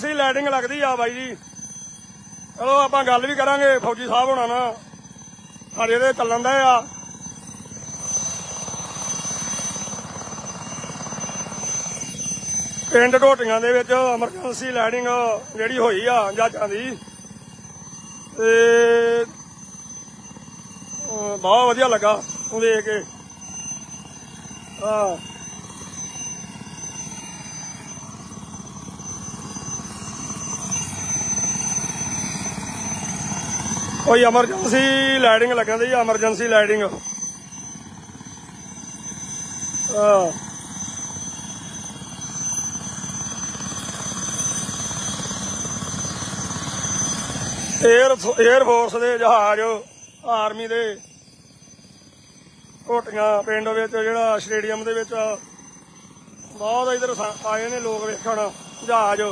Emergency letting ਲੱਗਦੀ ਆ ਬਾਈ ਜੀ। ਚਲੋ, ਆਪਾਂ ਗੱਲ ਵੀ ਕਰਾਂਗੇ ਫੌਜੀ ਸਾਹਿਬ ਹੋਣਾ ਨਾ ਸਾਡੇ ਦੇ ਚੱਲਣ ਦਾ ਆ। ਪਿੰਡ ਢੋਟੀਆਂ ਦੇ ਵਿੱਚ ਐਮਰਜੈਂਸੀ ਲੈਟਿੰਗ ਜਿਹੜੀ ਹੋਈ ਆ ਜਹਾਜ਼ਾਂ ਦੀ। ਤੇ ਬਹੁਤ ਵਧੀਆ ਲੱਗਾ ਵੇਖ ਕੇ। ਹਾਂ। ਕੋਈ ਐਮਰਜੈਂਸੀ ਲਾਈਟਿੰਗ ਲੱਗਣ ਦੀ ਐਮਰਜੈਂਸੀ ਲਾਈਟਿੰਗ ਹਾਂ। 에ਅਰ 에ਅਰ ਫੋਰਸ ਦੇ ਜਹਾਜ਼ ਆਰਮੀ ਦੇ। ਕੋਟੀਆਂ ਪਿੰਡ ਵਿੱਚ, ਜਿਹੜਾ ਸਟੇਡੀਅਮ ਦੇ ਵਿੱਚ। ਬਹੁਤ ਇਧਰ ਆਏ ਨੇ ਲੋਕ ਵੇਖਣ, ਜਹਾਜ਼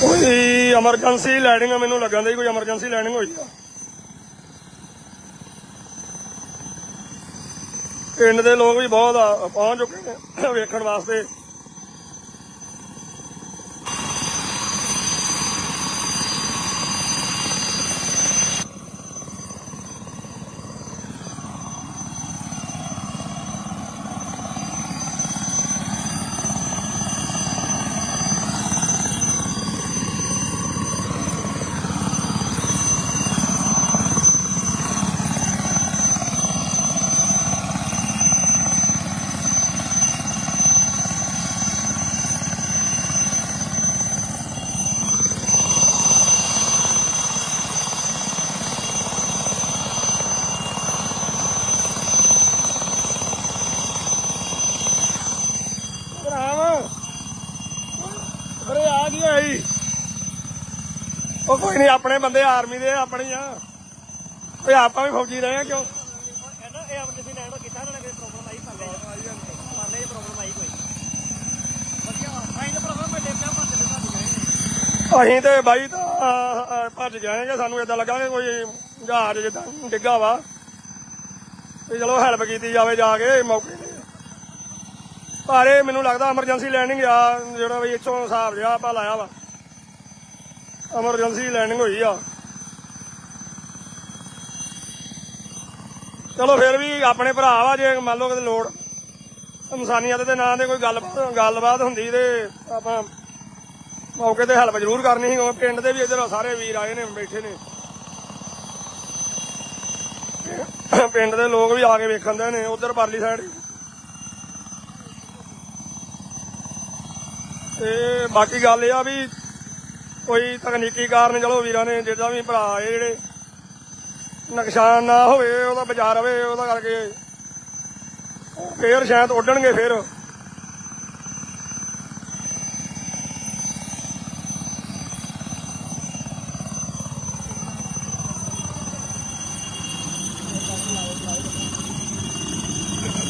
ਕੋਈ ਐਮਰਜੈਂਸੀ ਲੈਂਡਿੰਗ ਮੈਨੂੰ ਲੱਗਣ ਦੀ ਕੋਈ ਐਮਰਜੈਂਸੀ ਲੈਂਡਿੰਗ ਹੋਈ। ਆ ਪਿੰਡ ਦੇ ਲੋਕ ਵੀ ਬਹੁਤ ਆ- ਪਹੁੰਚ ਚੁੱਕੇ ਨੇ ਵੇਖਣ ਵਾਸਤੇ ਰਾਮ ਅਰੇ ਆ ਗਈ ਆਈ ਉਹ ਕੋਈ ਨਹੀਂ ਆਪਣੇ ਬੰਦੇ ਆਰਮੀ ਦੇ ਆਪਣੀ ਆ। ਓਏ ਆਪਾਂ ਵੀ ਫੌਜੀ ਰਹੇ ਆ ਕਿਉਂ? ਇਹ ਇਹਨਾਂ ਨੇ ਕੋਈ ਪ੍ਰੋਬਲਮ ਆਈ ਪਾਲੇ ਪਾਲੇ ਪ੍ਰੋਬਲਮ ਆਈ ਕੋਈ। ਵਧੀਆ ਆਈ ਨਾ ਪ੍ਰੋਬਲਮ ਮੈਂ ਦੇਖਿਆ ਭੱਜ ਦੇ ਭੱਜ ਗਏ ਅਸੀਂ ਤੇ ਬਾਈ ਤਾਂ ਭੱਜ ਜਾਏਗੇ ਸਾਨੂੰ ਏਦਾਂ ਲੱਗਾ ਕਿ ਕੋਈ ਜਹਾਜ਼ ਜਿੱਦਾਂ ਡਿੱਗਾ ਵਾ। ਤੇ ਚਲੋ ਹੈਲਪ ਕੀਤੀ ਜਾਵੇ ਜਾ ਕੇ ਮੌਕੇ ਤੇ। ਪਰ ਇਹ ਮੈਨੂੰ ਲੱਗਦਾ ਐਮਰਜੈਂਸੀ ਲੈਂਡਿੰਗ ਆ ਜਿਹੜਾ ਵੀ ਇੱਥੋਂ ਹਿਸਾਬ ਜਿਹਾ ਆਪਾਂ ਲਾਇਆ ਵਾ। ਐਮਰਜੈਂਸੀ ਲੈਂਡਿੰਗ ਹੋਈ ਆ। ਚਲੋ ਫਿਰ ਵੀ ਆਪਣੇ ਭਰਾ ਵਾ, ਜੇ ਮੰਨ ਲਓ ਕਿਤੇ ਲੋੜ। ਇਨਸਾਨੀਅਤ ਦੇ ਨਾਂ ਤੇ ਕੋਈ ਗੱਲ ਗੱਲਬਾਤ ਹੁੰਦੀ ਤੇ ਆਪਾਂ ਮੌਕੇ ਤੇ ਹੈਲਪ ਜ਼ਰੂਰ ਕਰਨੀ ਸੀ ਉਹ ਪਿੰਡ ਦੇ ਵੀ ਇੱਧਰ ਸਾਰੇ ਵੀਰ ਆਏ ਨੇ, ਬੈਠੇ ਨੇ। ਪਿੰਡ ਦੇ ਲੋਕ ਵੀ ਆ ਕੇ ਵੇਖਣ ਦੇ ਨੇ, ਉਧਰ ਪਰਲੀ ਸਾਈਡ ਤੇ ਬਾਕੀ ਗੱਲ ਇਹ ਆ ਵੀ ਕੋਈ ਤਕਨੀਕੀ ਕਾਰਨ ਚਲੋ ਵੀਰਾਂ ਨੇ ਜਿਹੜਾ ਵੀ ਭਰਾ ਆਏ ਜਿਹੜੇ ਨੁਕਸਾਨ ਨਾ ਹੋਵੇ, ਉਹਦਾ ਬਚਾ ਰਵੇ, ਉਹਦਾ ਕਰਕੇ ਫੇਰ ਸ਼ਾਇਦ ਉੱਡਣਗੇ ਫੇਰ।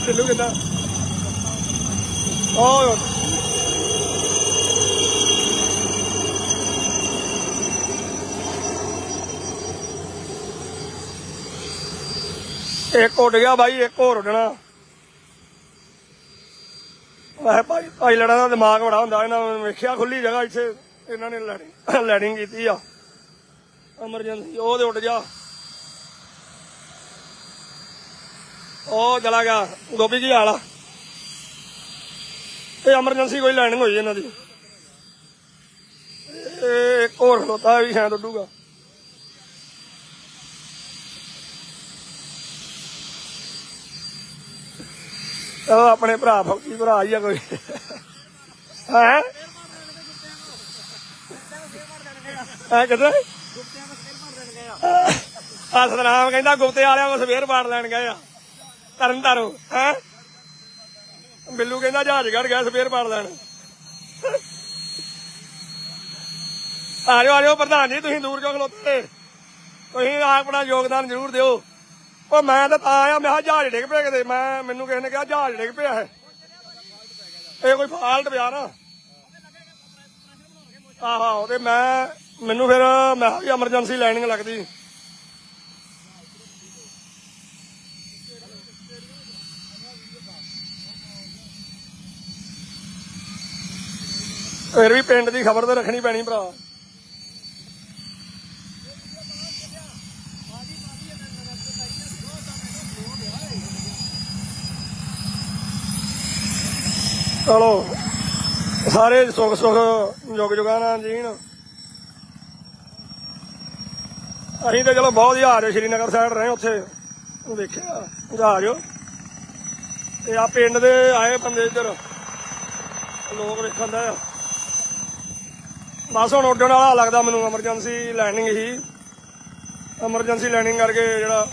ਚੱਲੂ ਕਿੱਦਾਂ? ਓ ਇੱਕ ਉੱਡ ਗਿਆ ਬਾਈ, ਇੱਕ ਹੋਰ ਉੱਡਣਾ। ਵਾਹ ਭਾਈ ਭਾਈ ਲੜਾ ਦਾ ਦਿਮਾਗ ਬੜਾ ਹੁੰਦਾ, ਇਹਨਾਂ ਨੇ ਵੇਖਿਆ ਖੁੱਲੀ ਜਗ੍ਹਾ ਇੱਥੇ, ਇਹਨਾਂ ਨੇ ਲੈਡਿੰਗ ਲੈਡਿੰਗ ਕੀਤੀ ਆ। ਐਮਰਜੈਂਸੀ, ਉਹ ਤੇ ਉੱਡ ਜਾ। ਉਹ ਚਲਾ ਗਿਆ, ਗੋਪੀ ਜੀ ਆਲਾ ਇਹ ਐਮਰਜੈਂਸੀ ਕੋਈ ਲੈਂਡਿੰਗ ਹੋਈ ਇਹਨਾਂ ਦੀ। ਇੱਕ ਹੋਰ ਖਲੋਤਾ ਵੀ ਸ਼ਾਇਦ ਉੱਡੂਗਾ। ਉਹ ਆਪਣੇ ਭਰਾ ਫੌਜੀ ਭਰਾ ਹੀ ਆ ਕੋਈ। ਹੈ? ਹੈ ਕਿਦਾਂ ਆ ਸਤਨਾਮ ਕਹਿੰਦਾ ਗੁਪਤੇ ਵਾਲਿਆਂ ਕੋਲ ਸਵੇਰ ਬਾੜ ਲੈਣ ਗਏ ਆ। ਤਰਨ ਤਾਰੋ ਹੈ? ਬਿੱਲੂ ਕਹਿੰਦਾ ਜਹਾਜ਼ ਗਿਆ ਸਵੇਰ ਪਾੜ ਲੈਣ। ਆ ਜਾਓ ਆ ਜਾਓ ਪ੍ਰਧਾਨ ਜੀ, ਤੁਸੀਂ ਦੂਰ ਕਿਉਂ ਖਲੋਤੇ? ਤੁਸੀਂ ਆਪਣਾ ਯੋਗਦਾਨ ਜ਼ਰੂਰ ਦਿਓ। ਉਹ ਮੈਂ ਤਾਂ ਤਾਂ ਆਇਆ, ਮੈਂ ਕਿਹਾ ਜਹਾਜ਼ ਡਿੱਗ ਪਿਆ ਕਿਤੇ। ਮੈਂ, ਮੈਨੂੰ ਕਿਸੇ ਨੇ ਕਿਹਾ ਜਹਾਜ਼ ਡਿੱਗ ਪਿਆ ਹੈ। ਇਹ ਕੋਈ ਫਾਲਟ ਪਿਆ ਨਾ ਆਹੋ, ਤੇ ਮੈਂ, ਮੈਨੂੰ ਫਿਰ, ਮੈਂ ਕਿਹਾ ਵੀ ਐਮਰਜੈਂਸੀ ਲਾਈਨਿੰਗ ਲੱਗਦੀ। ਫਿਰ ਵੀ ਪਿੰਡ ਦੀ ਖਬਰ ਤਾਂ ਰੱਖਣੀ ਪੈਣੀ ਭਰਾ। ਚਲੋ ਸਾਰੇ ਸੁੱਖ ਸੁੱਖ ਜੁਗ ਜੁਗਾਨਾ ਜੀਣ। ਅਸੀਂ ਤਾਂ ਚਲੋ ਬਹੁਤ ਜਹਾਜ਼ ਸ਼੍ਰੀਨਗਰ ਸਾਈਡ ਰਹੇ ਉੱਥੇ। ਦੇਖਿਆ, ਜਹਾਜ਼। ਤੇ ਆ ਪਿੰਡ ਦੇ ਆਏ ਬੰਦੇ ਇੱਧਰ। ਲੋਕ ਵੇਖਣ ਦਾ ਬਸ ਹੁਣ ਉੱਡਣ ਵਾਲਾ ਲੱਗਦਾ ਮੈਨੂੰ ਐਮਰਜੈਂਸੀ ਲੈਂਡਿੰਗ ਹੀ। ਐਮਰਜੈਂਸੀ ਲੈਂਡਿੰਗ ਕਰਕੇ ਜਿਹੜਾ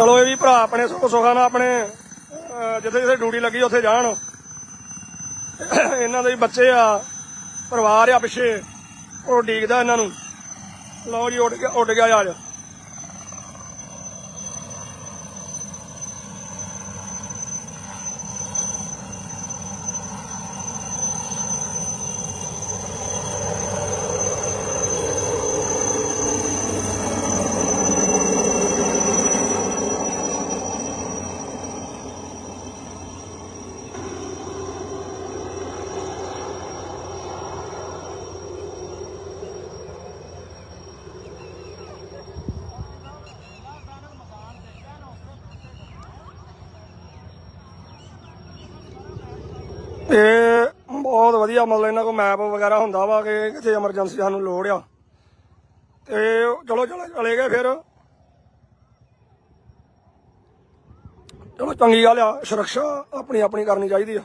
ਚਲੋ ਇਹ ਵੀ ਭਰਾ ਆਪਣੇ ਸੁੱਖ ਸੁਖਾਂ ਨਾਲ ਆਪਣੇ ਜਿੱਥੇ ਜਿੱਥੇ ਡਿਊਟੀ ਲੱਗੀ ਉੱਥੇ ਜਾਣ। ਇਹਨਾਂ ਦੇ ਬੱਚੇ ਆ, ਪਰਿਵਾਰ ਆ ਪਿੱਛੇ, ਉਹ ਡੀਕਦਾ ਇਹਨਾਂ ਨੂੰ। ਲਓ ਜੀ, ਉੱਡ ਗਿਆ ਉੱਡ ਗਿਆ ਜਹਾਜ਼ ਇਹ ਬਹੁਤ ਵਧੀਆ, ਮਤਲਬ ਇਹਨਾਂ ਕੋਲ ਮੈਪ ਵਗੈਰਾ ਹੁੰਦਾ ਵਾ ਕਿ ਕਿਤੇ ਐਮਰਜੈਂਸੀ ਸਾਨੂੰ ਲੋੜ ਆ। ਤੇ ਚਲੋ ਚਲੋ, ਚਲੇ ਗਏ ਫਿਰ। ਚਲੋ, ਚੰਗੀ ਗੱਲ ਆ, ਸੁਰੱਖਿਆ ਆਪਣੀ ਆਪਣੀ ਕਰਨੀ ਚਾਹੀਦੀ ਆ।